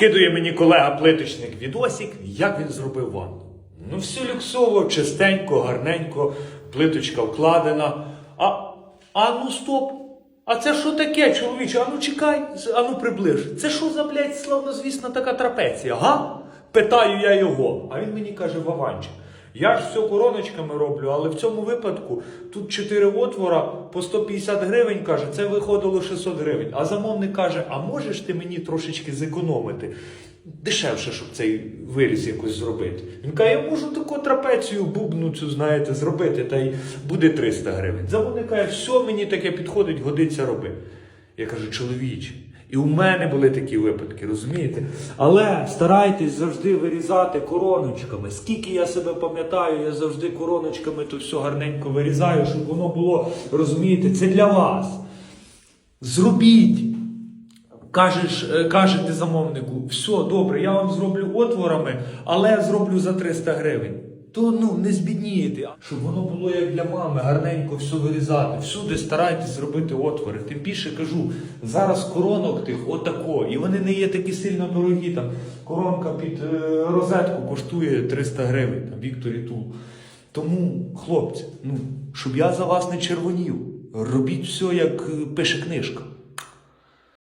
Скидує мені колега плиточник відосик, як він зробив ванну. Ну, все люксово, чистенько, гарненько, плиточка вкладена. А, а ну стоп! А це що таке, чоловіче? А ну чекай, а ну приближ. Це що за, блядь, славнозвісна така трапеція, га? Питаю я його. А він мені каже, Вованчик, я ж все короночками роблю, але в цьому випадку тут 4 отвора по 150 гривень, каже, це виходило 600 гривень. А замовник каже, а можеш ти мені трошечки зекономити? Дешевше, щоб цей виріз якось зробити. Він каже, я можу таку трапецію бубну цю, знаєте, зробити, та й буде 300 гривень. Замовник каже, все мені таке підходить, годиться роби. Я кажу, чоловіче, і у мене були такі випадки, розумієте? Але старайтесь завжди вирізати короночками. Скільки я себе пам'ятаю, я завжди короночками то все гарненько вирізаю, щоб воно було, розумієте, це для вас. Зробіть. Кажеш, е, кажете замовнику, все добре, я вам зроблю отворами, але зроблю за 300 гривень. То ну не збіднієте, щоб воно було як для мами, гарненько все вирізати. Всюди старайтесь зробити отвори. Тим більше кажу, зараз коронок тих отако, і вони не є такі сильно дорогі. Там коронка під е, розетку коштує 300 гривень, там Вікторі Тул. Тому, хлопці, ну щоб я за вас не червонів, робіть все, як е, пише книжка.